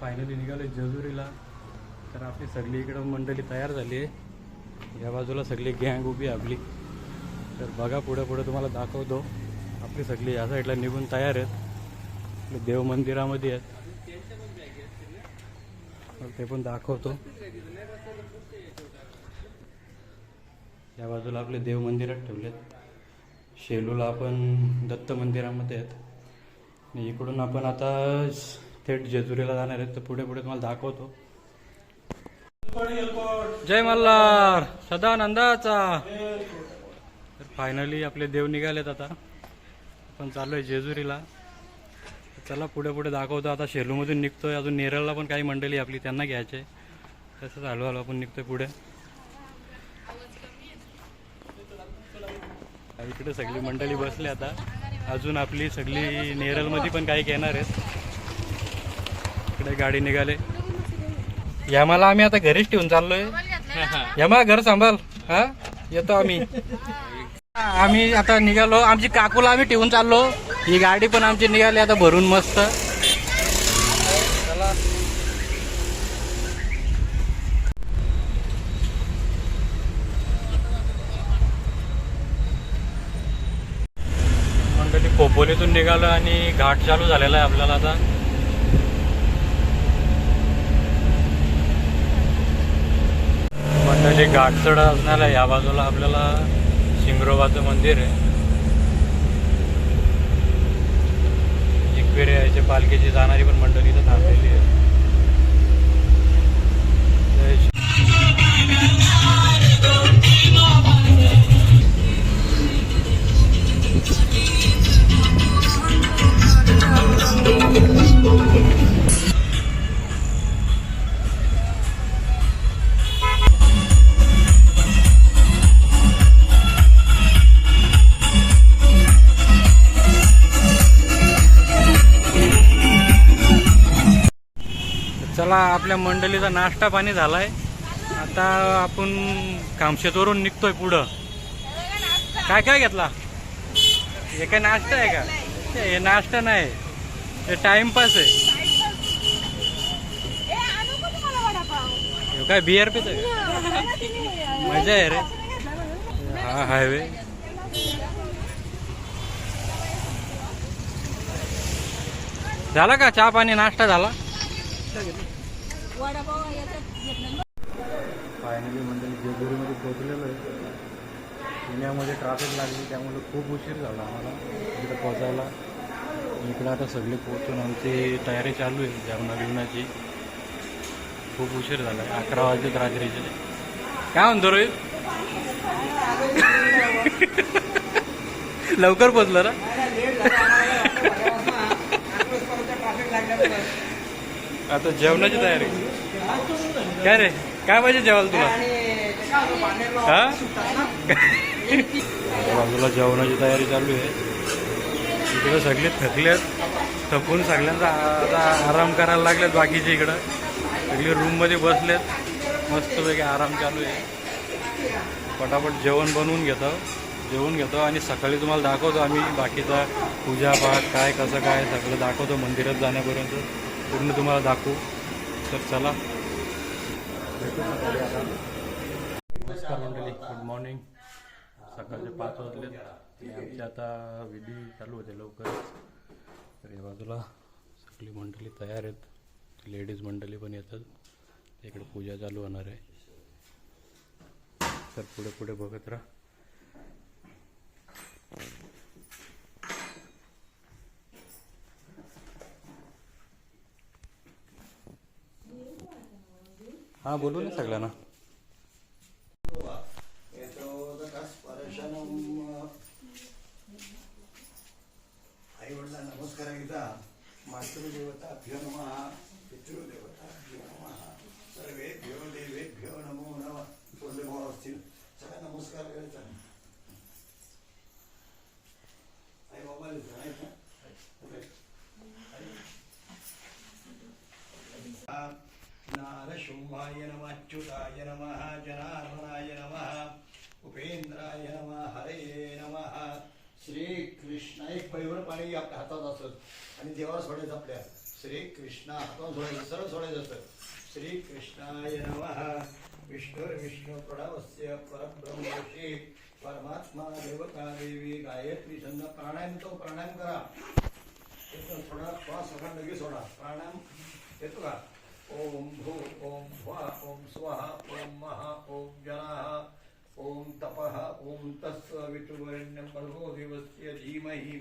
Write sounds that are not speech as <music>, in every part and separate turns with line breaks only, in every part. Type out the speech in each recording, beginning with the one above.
Finally निघालो जेजुरीला. तर आपली सगळी इकडं मंडळी तयार झाली आहे. या बाजूला सगळी गँग उभी आपली. तर बघा पुढे पुढे तुम्हाला दाखवतो. आपली सगळी या साईडला निघून तयार आहेत. आपले देव मंदिरामध्ये आहेत. ते पण दाखवतो. या बाजूला आपले देव मंदिरात ठेवलेत. शेलूला आपण दत्त मंदिरामध्ये आहेत. आणि इकडून आपण आता थेट जेजुरीला जाणार आहेत तर पुढे पुढे तुम्हाला दाखवतो. जय मल्हार सदानंदाचा. तर फायनली आपले देव निघालेत आता. आपण चाललोय जेजुरीला. चला पुढे पुढे दाखवतो. आता शेलूमधून निघतोय. अजून नेरळला पण काही मंडळी आपली त्यांना घ्यायचे. तसंच हळूहळू आपण निघतोय पुढे. इकडे सगळी मंडळी बसली आता. अजून आपली सगळी नेरळमध्ये पण काही घेणार आहेत. इकडे गाडी निघाले. यामाला आम्ही आता घरीच ठेवून चाललोय. यमा घर सांभाळ. हा? येतो आम्ही. आम्ही आता निघालो. आमची काकूला आम्ही ठेवून चाललो. ही गाडी पण आमची निघाली आता भरून मस्त. मंडळी खोपोलीतून निघालो आणि घाट चालू झालेला आहे आपल्याला आता. म्हणजे मंडळी घाट असणाऱ्या या बाजूला आपल्याला शिंगरोबाचं मंदिर आहे एकविरे याच्या पालखीची जाणारी पण मंडळी इथं थांबलेली आहे Thank you. चला आपल्या मंडळीचा नाश्ता पाणी झालाय. आता आपण कामशेतवरून निघतोय पुढं. काय काय घेतला? हे काय नाश्ता आहे का? हे नाश्ता नाही. हे टाइमपास आहे. हे काय बिअर पित मजा आहे रे. हा हायवे झाला का? चहा पाणी नाश्ता झाला? फायनली मंडळी जेजुरीमध्ये पोचलेलो आहे पुण्यामध्ये ट्रॅफिक लागली त्यामुळे खूप उशीर झाला आम्हाला. इकडे पोचायला इकडे आता सगळे पोचून आमची तयारी चालू आहे जेवणा बिवणाची. खूप उशीर झाला आहे अकरा वाजलेत रात्रीचे. काय म्हणतो रोहित? <laughs> लवकर पोचलं ना? <laughs> आता जेवणाची तयारी. काय रे? काय पाहिजे जेवायला तुला? हा? बाजूला जेवणाची तयारी चालू आहे. इकडे सगळे थकलेत थकून सगळ्यांचा आता आराम करायला लागलेत बाकीचे इकडं. सगळे रूममध्ये बसलेत. मस्तपैकी आराम चालू आहे. पटापट जेवण बनवून घेतो. जेवण घेतो आणि सकाळी तुम्हाला दाखवतो आम्ही बाकीचा पूजापाठ काय कसं काय सगळं दाखवतो मंदिरात जाण्यापर्यंत. पूर्ण तुम्हाला दाखवू. तर चला. भेटू सकाळी आता नमस्कार मंडळी गुड मॉर्निंग सकाळचे पाच वाजले. आमचे आमची आता विधी चालू होते लवकरच तर या बाजूला सगळी मंडळी तयार आहेत. लेडीज मंडळी पण येतात. इकडे पूजा चालू होणार आहे. तर पुढे पुढे बघत राहा. हा बोलू ना सगळ्यांना.
आई वडिला नमस्कार एकदा. मातृदेवता भ्यो नमः पितृदेवता भ्यो नमः. सर्वेभ्यो देवेभ्यो नमो नम. थोरले भाऊ असतील. सगळ्या नमस्कार करायचा आई बाबा जणायचं नारशुंभाय नमः अच्युताय नमः जनार्दनाय नमः उपेंद्राय नमः हरे नमः। श्रीकृष्ण एक पैवर पाणी आपल्या हातात असत. आणि देवाला सोडायचं आपल्या. श्रीकृष्ण हातून सोडायचं सरळ सोडायचं असतं. श्रीकृष्णाय नमः। विष्णुर्विष्णू प्रणवस्य परब्रह्मशी परमात्मा देवता देवी गायत्री छंद प्राणायाम तो प्राणायाम करा. येतो थोडा श्वास सगळं लगेच सोडा. प्राणायाम येतो का? ॐ भू ॐ भ्वा ॐ स्वः ॐ महा ॐ जनाः ॐ तपः ॐ तस्य वितुवरेण्यं भर्गो देवस्य धीमहि।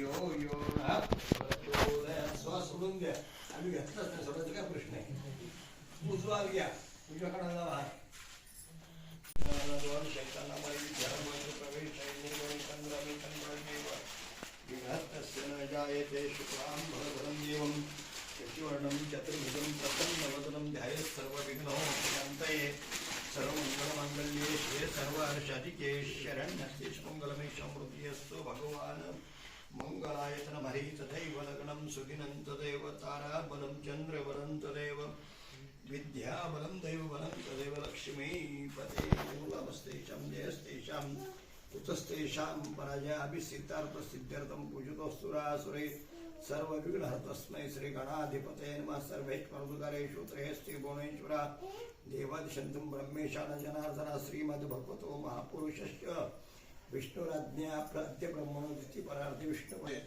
यो यो नः प्रचोदयात्. श्वास सोडून द्या. आम्ही घेतलाच नाही सोडायचा काय प्रश्न आहे? उजवा घ्या. उजव्या कानाला प्रवेश चंद्रमे चंद्रमेव न जायते शुक्रां भरधरं एवं शशिवर्णं चतुर्भुजं प्रसन्नवदनं ध्यायेत् सर्वविघ्नोपशान्तये सर्वमङ्गलमाङ्गल्ये शिवे सर्वार्षाधिके शरण्यस्ते मङ्गलमे समृद्धिस्तु भगवान्। मङ्गलायतनमहि तथैव लग्नं सुखिनं तदेव ताराबलं चन्द्रबलं तदेव विद्याबलं दैवबलं तदेव लक्ष्मीपते। मूलमस्तेषां जयस्तेषां कुतस्तेषां पराजयाभिसिद्धार्थसिद्ध्यर्थं पूजितोऽस्तुरासुरे सर्वविघ्नहर्तस्मै श्रीगणाधिपतये नमः सर्वैश्वरदुकारेषु त्रयस्ते भुवनेश्वरा देवादिशन्तं ब्रह्मेशान जनार्दना श्रीमद्भगवतो महापुरुषस्य विष्णुराज्ञा प्रत्यब्रह्मणोदिति परार्थे विष्णुपदे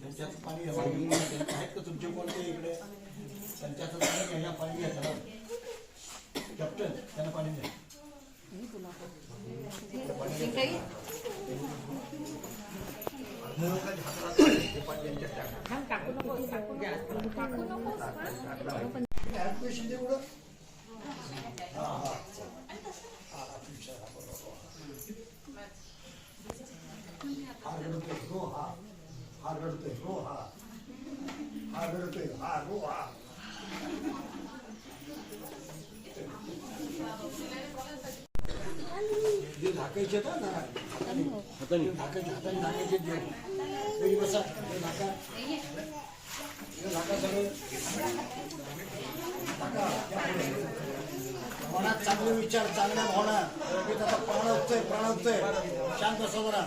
त्यांच्यात पाणी आहेत का तुमचे कोणते इकडे? त्यांच्यात पाणी घ्या पाणी घ्या त्याला. कॅप्टन त्यांना पाणी द्या. पाणी त्यांच्यात टाका. हात पैसे दे उडं. हा, हा. हा, तुमच्या हाताला. हा रडतोय रो हा हा रडतोय रो हा हा रडतोय हा रो हा जे झाकायचे ना. जरा हाताने हाताने हाताने झाकायचे जे बसा हे झाका झाका सगळं झाका मनात चांगले विचार चांगल्या भावना. मी त्याचा प्राण उठतोय प्राण उठतोय शांत बसा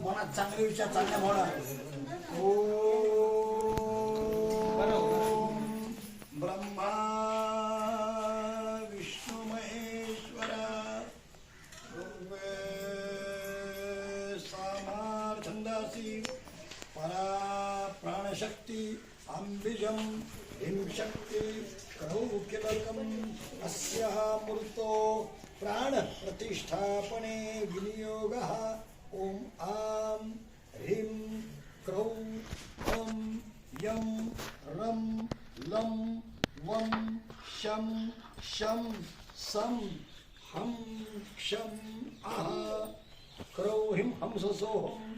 मनात चांगले विचार चांगल्या भावना. ओम ब्रह्मा. शक्ति अम्बिजं हिं शक्ती क्रौकिलकम् अस्याः मृतो प्राणप्रतिष्ठापने विनियोगः। ॐ आं ह्रीं क्रौ ॐ यं रं लं वं शं शं सं हं क्षं आह। क्रौहिं हंससोहं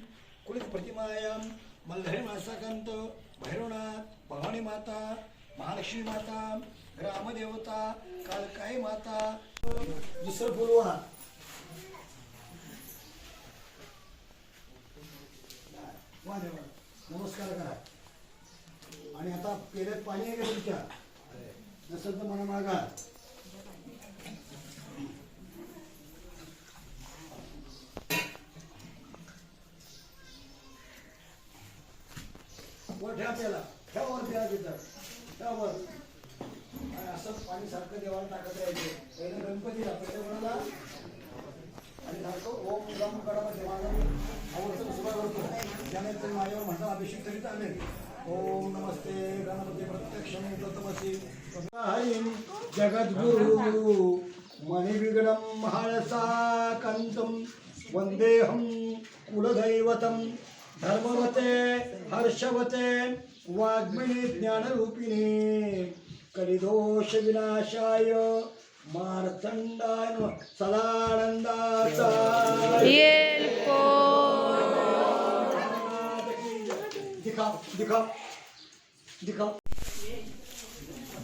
कुलित कुलितप्रतिमायां मल्हरी मासाकांत भैरवनाथ भवानी माता महालक्ष्मी माता ग्रामदेवता कालकाई माता. दुसरं बोलवा वा देवा. नमस्कार करा. आणि आता पेल्यात पाणी आहे का तुमच्या? नसेल तर मला मागा. वर ठेवा त्याला. ठेवा वर ठेवा तिथं. ठेवा वर. आणि असं पाणी सारखं देवाला टाकत राहायचं. पहिलं गणपतीला पहिलं आणि सारखं ओम गम कडम देवाला. आवडतं सुरुवात होतो त्यानंतर माझ्यावर म्हणता अभिषेक करीत आले. ओम नमस्ते गणपती प्रत्यक्ष तमसी हरिं जगद्गुरु मणिविघ्नं महाळसाकन्तं वन्देऽहं कुलदैवतं. धर्मवते हर्षवते वाग्मिणी ज्ञानरूपिणे कलिदोष विनाशाय मार्तंडाय नमः. सदानंदाचा दिखाव दिखाव दिखाव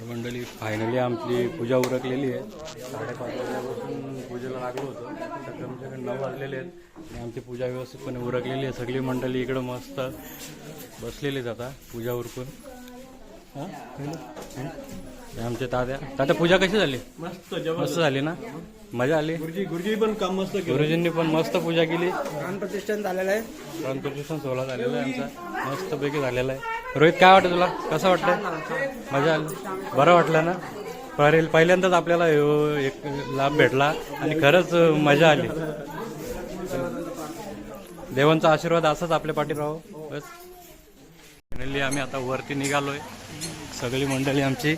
मंडळी फायनली आमची पूजा उरकलेली आहे. साडेपाच वाजल्यापासून पूजेला लागलो होतो. नऊ वाजलेले आहेत. आणि आमची पूजा व्यवस्थितपणे उरकलेली आहे. सगळी मंडळी इकडं मस्त बसलेलीच आता पूजा उरकून. हां? हे आमचे तात्या. तात्या पूजा कशी झाली?
मस्त
मस्त झाली ना? मजा आली?
गुरुजी गुरुजी पण काम मस्त केलं.
गुरुजींनी पण मस्त पूजा केली.
प्राण प्रतिष्ठान झालेलं आहे.
प्राणप्रतिष्ठान सोहळा झालेला आहे आमचा. मस्त पैकी झालेला आहे. रोहित काय वाटतं तुला? कसं वाटतं मजा आली. बरं वाटलं ना? परेल पहिल्यांदाच आपल्याला एक लाभ भेटला आणि खरंच मजा आली. देवांचा आशीर्वाद असाच आपल्या पाठी राहो. बस. फायनली आम्ही आता वरती निघालोय. सगळी मंडळी आमची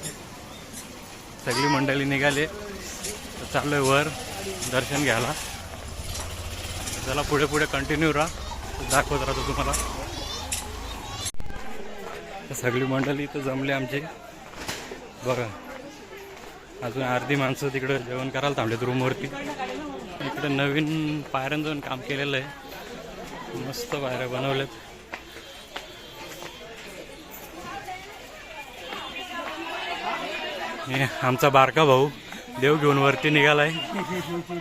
सगळी मंडळी निघाली. तर चाललोय वर दर्शन घ्यायला. चला पुढे पुढे कंटिन्यू राहा. दाखवत राहतो तुम्हाला. सगळी मंडळी इथं जमली आमची. बघा. अजून अर्धी माणसं तिकडं जेवण करायला थांबलेत रूमवरती इकडं नवीन पायऱ्यांचं काम केलेलं आहे. मस्त पायऱ्या बनवल्यात हे आमचा बारका भाऊ देव घेऊन वरती निघालाय.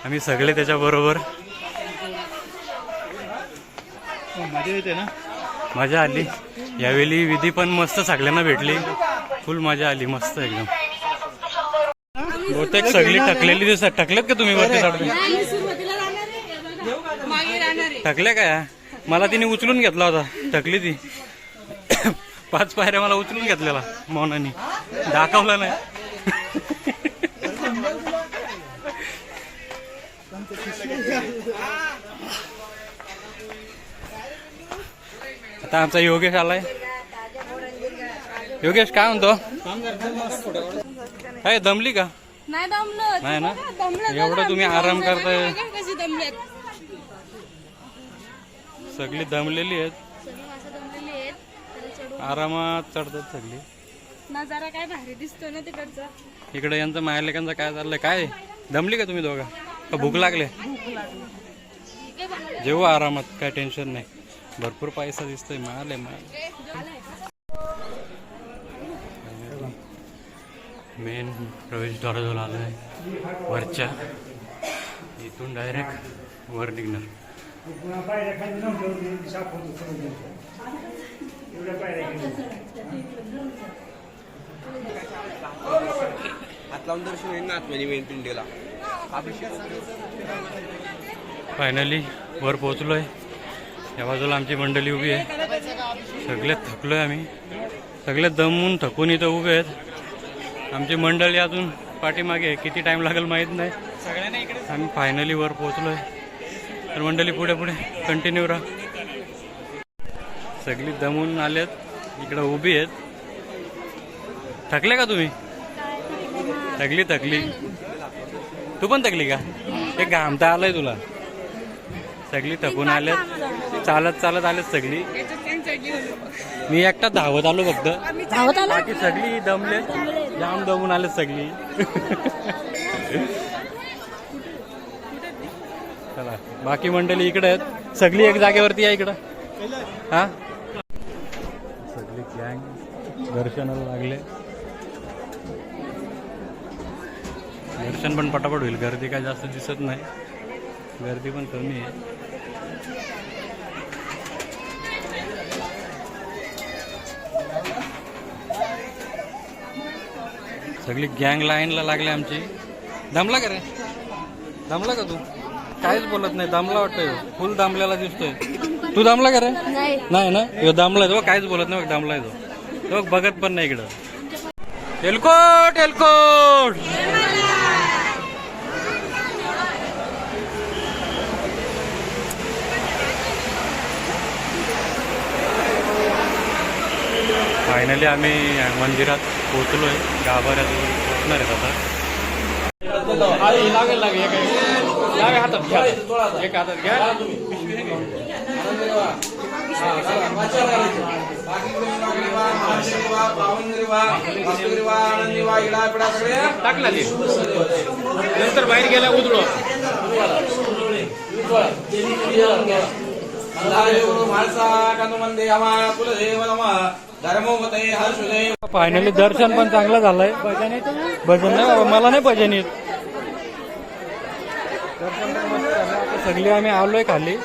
आम्ही सगळे त्याच्या बरोबर.
मजा येते ना?
मजा आली. यावेळी विधी पण मस्त सगळ्यांना भेटली. फुल मजा आली मस्त एकदम. बहुतेक सगळी टकलेली दिसत टकलेत का तुम्ही वरती चढले
नाही, सुरुवातीला राहणार आहे. मागे राहणार आहे.
टकल्या काय मला तिने उचलून घेतला होता. टकली ती. पाच पायऱ्या मला उचलून घेतलेला मौनानी. दाखवला नाही. आता आमचा योगेश आलाय. योगेश काय म्हणतो? काय दमली का?
नाही दमलं.
नाही ना? एवढं. तुम्ही आराम करताय. सगळी दमलेली आहेत.
सगळी माणसं दमलेली आहेत. त्याला चढून
आरामात चढतात सगळी.
नजारा काय भारी दिसतोय ना तिकडचा.
इकडे यांचं मायलेकांचं काय चाललंय? काय? दमली का तुम्ही दोघा? का भूक लागले? जेव्हा आरामात काय टेन्शन नाही. भरपूर पैसा दिसतोय माल आहे माल. मेन प्रवेशद्वाराजवळ आलो आहे वरच्या. इथून डायरेक्ट वर निघणार.
हात लावून दर्शन होईल ना पिंडीला.
फायनली वर पोहोचलोय. या बाजूला आमची मंडळी उभी आहे. सगळे थकलोय आम्ही. सगळे दमून थकून इथं उभे आहेत. आमची मंडळी अजून पाठीमागे आहे. किती टाइम लागेल माहीत नाही. आम्ही फायनली वर पोहोचलोय. तर मंडळी पुढे पुढे कंटिन्यू राहा. सगळी दमून आलेत इकडं उभी आहेत. थकले का तुम्ही? थकली थकली. तू पण थकली का? ते घामता आलंय तुला. सगळी थकून आल्यात चालत चालत आलेत सगळी. मी एकटा धावत आलो फक्त.
धावत आला?
बाकी सगळी दमले जाम दमून आलेत सगळी <laughs> चला बाकी मंडळी इकडे आहेत. सगळी एक जागेवरती आहे इकडं. हा? सगळी गँग दर्शनाला लागले. दर्शन पण पटापट होईल. गर्दी काय जास्त दिसत नाही. गर्दी पण कमी आहे. सगळी गँग लाईनला लागली आमची. दमला का रे? दमला का तू? काहीच बोलत नाही दमला वाटतोय. फुल दमलेला दिसतोय. तू दमला का रे?
नाही.
नाही ना? ह्यो दमलाय तो काहीच बोलत नाही बघ, दमलाय तो. तो बघ, बघत पण नाही इकडं. एलकोट एलकोट फायनली आम्ही मंदिरात पोहोचलोय. गाभाऱ्यात पोहोचणार आहेत आता. एक हातात घ्या. टाकला ते. नंतर बाहेर गेला उधळो फायनली दर्शन पण चांगलं झालंय. भजन नाही बाबा मला नाही भजन येत दर्शन पण मस्त झालं. आता सगळी आम्ही आलोय खाली.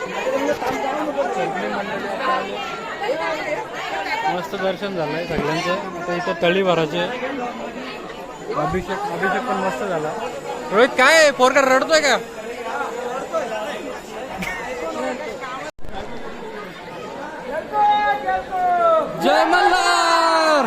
मस्त दर्शन झालंय सगळ्यांचं. आता इथं तळी भराचे अभिषेक अभिषेक पण मस्त झाला. रोहित काय आहे? रडतोय का? जय मल्हार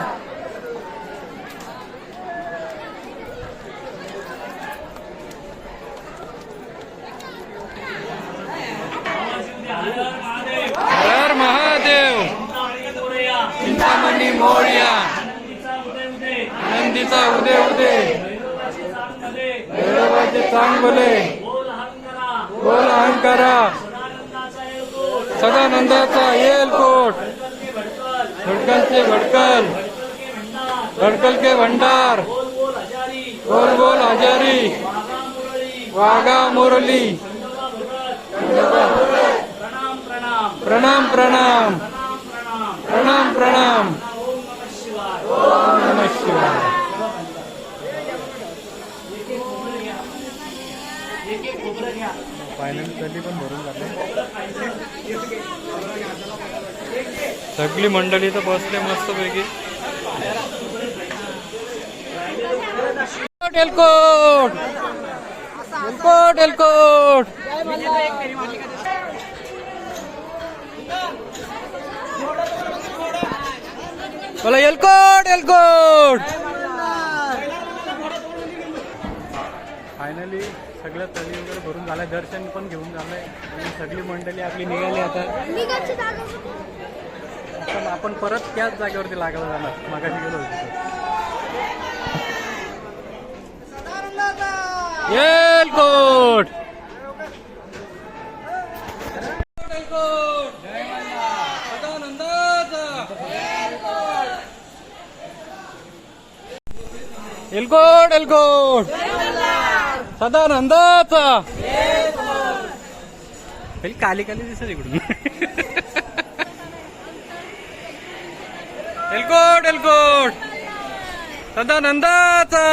हर महादेव चिंतामणी मोर्या. नंदीचा उदय उदय. भैरवाचे चांग बोले बोल अहंकारा. सदानंदाचा येलकोट भडकलचे भडकल. भडकल के भंडार. बोल बोल हजारी. वाघा मुरली. प्रणाम प्रणाम. प्रणाम प्रणाम. ओम नमः शिवाय. फायनल कधी पण भरून जाते. सगळी मंडळी तर बसले मस्त पैकी एलकोट एलकोट एलकोट बोला एलकोट एलकोट फायनली सगळ्या तळी वगैरे भरून झालंय. दर्शन पण घेऊन झालंय. आणि सगळी मंडळी आपली निघाली आता. पण आपण परत त्याच जागेवरती लागला जाणार मागाशी गेलो होतो. एलकोट एलकोट एलकोट सदानंदाचा. पहिली काली काली दिसत इकडून. एलकोट एलकोट सदानंदाचा.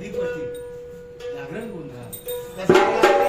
अधिपती जागरण गोंधळ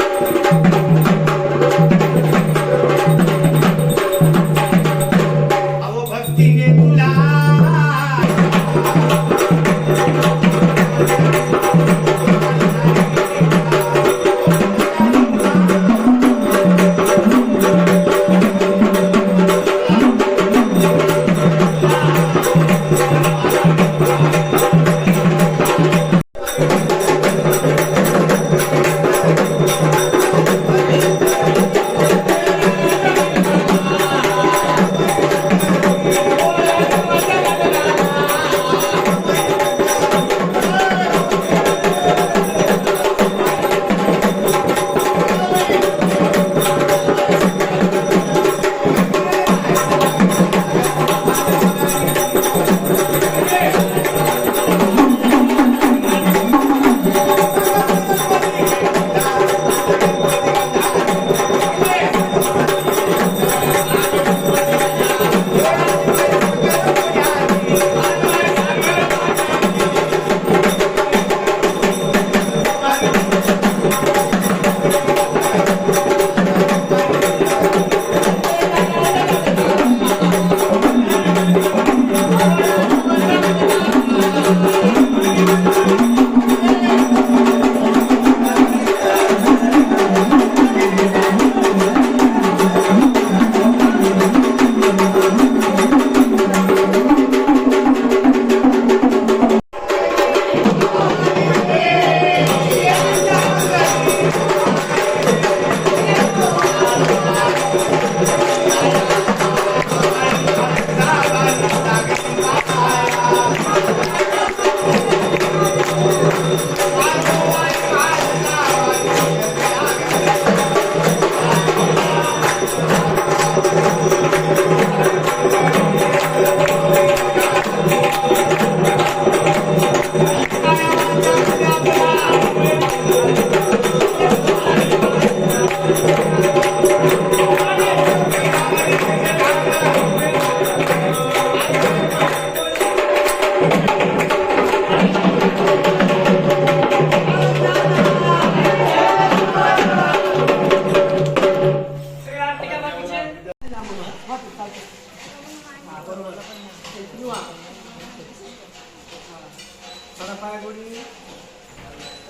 गोडी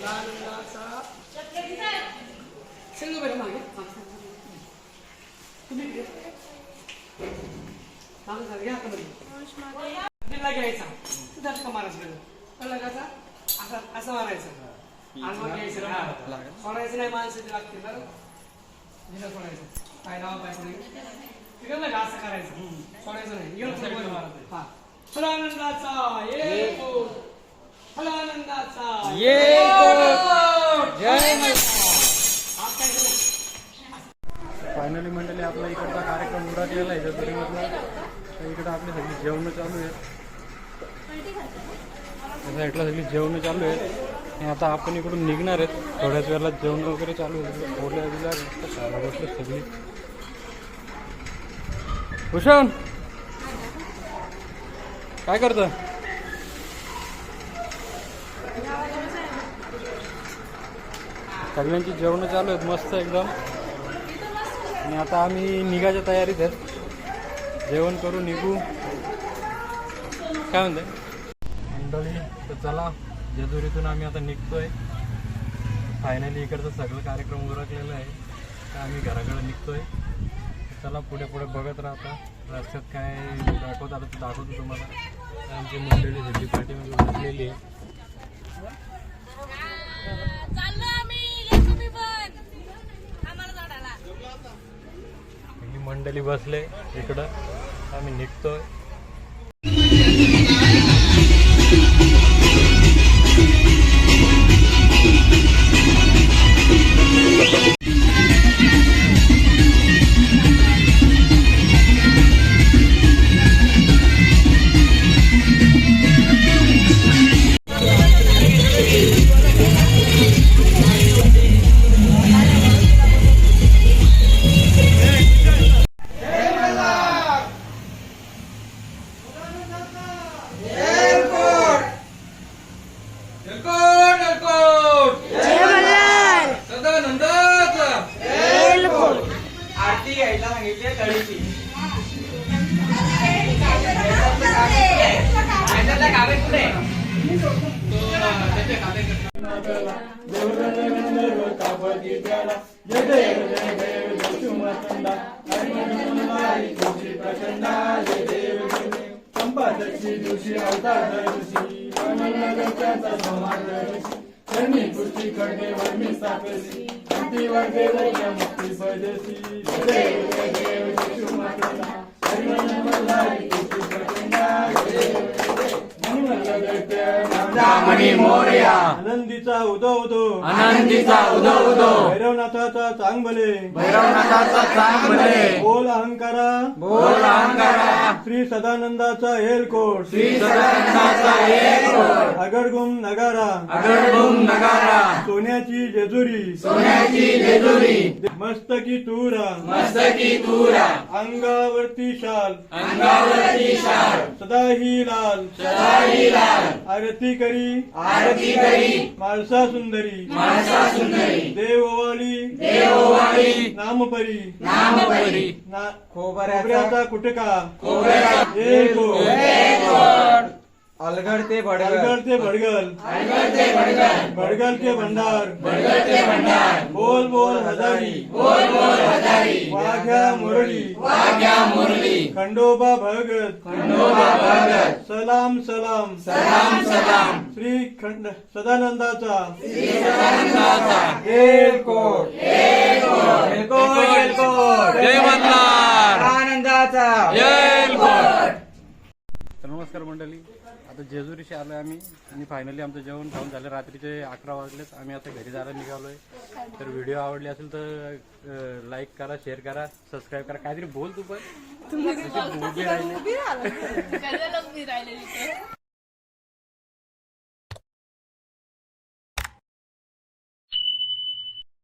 आनंदाचा सांग बरं मागे. तुम्ही. सांग, घ्या हातामध्ये. घ्यायचा. कळलं? असं असं मारायचं. आणि मग घ्यायचं. सोडायचं नाही माणसं ते लागतील बरं? दिलं सोडायचं. पाय लावा पाय सोडायचं असं करायचं. सोडायचं नाही. येऊन. हा. फलानंदाचा. ये
फायनली मंडळी आपला इकडचा कार्यक्रम उरकलेला आहे. तर इकडं आपली सगळी जेवणं चालू आहेत. साईडला सगळी जेवणं चालू आहेत. आणि आता आपण इकडून निघणार आहेत. थोड्याच वेळेला जेवण वगैरे चालू आहे बसले सगळी. भूषण! काय करतं सगळ्यांची जेवणं चालू आहेत मस्त एकदम. आणि आता आम्ही निघायच्या तयारीत आहेत. जेवण करू निघू. काय म्हणते मंडळी तर चला जेजुरीतून आम्ही आता निघतोय. फायनली इकडचं सगळं कार्यक्रम उरकलेलं आहे. तर आम्ही घराकडे निघतोय. चला पुढे पुढे बघत राहता रस्त्यात काय दाखवत आलं तर दाखवतो तुम्हाला. आमची मंडळी सगळी पार्टीमध्ये बसलेली आहे. मंडळी बसले इकडं. आम्ही निघतोय.
रत्नागिरीचा समाज त्यांनी पुढची खडे वर्मी स्थापली मुक्तीवर देवच्या मुक्ती परदेशी देव जय देव मातेला हरिमन मल्हारी तुझी प्रचंडा देव
मणी मोरया.
आनंदीचा उदो उदो.
आनंदीचा उदो उदो.
भैरवनाथाचा चांगले
भैरवनाथाचा चांग भले
बोल अहंकारा.
बोल अहंकारा.
श्री सदानंदाचा हेलकोट
श्री सदानंदाचा एक
अगडगुम नगारा.
अगडबुम नगारा.
सोन्याची जेजुरी.
सोन्याची जेजुरी.
मस्तकी तुरा.
मस्तकी तुरा.
अंगावरती शाल.
अंगावरती शाल.
सदाही लाल.
सदाही लाल.
आरती करी.
आरती करी.
माळसा सुंदरी.
माणसा सुंदरी.
देववाली.
देववाळी
नामपरी.
नामपरी.
ना
खोबऱ्याचा
कुटका.
खोबऱ्याचा
एक.
अलगड ते भडगड
अलगड ते भडगल
भडगल
भडगल के भंडार.
भडगलते भंडार.
बोल बोल हजारी.
बोल बोल हजारी.
वाघ्या मुरळी.
वाघ्या मुरली
खंडोबा भगत.
खंडोबा भगत.
सलाम सलाम.
सलाम सलाम.
श्री खंड सदानंदाचा.
सदानंदाचा.
एलकोट एलकोट एलकोट
जय मल्हार
आनंदाचा
तर नमस्कार मंडळी. आता जेजुरीशी आलोय आम्ही आणि फायनली आमचं जेवण खाऊन झालं. रात्रीचे अकरा वाजलेत. आम्ही आता घरी जायला निघालोय. तर व्हिडिओ आवडली असेल तर लाईक करा शेअर करा सबस्क्राईब करा. काहीतरी बोल तू पण.
उभी राहिले.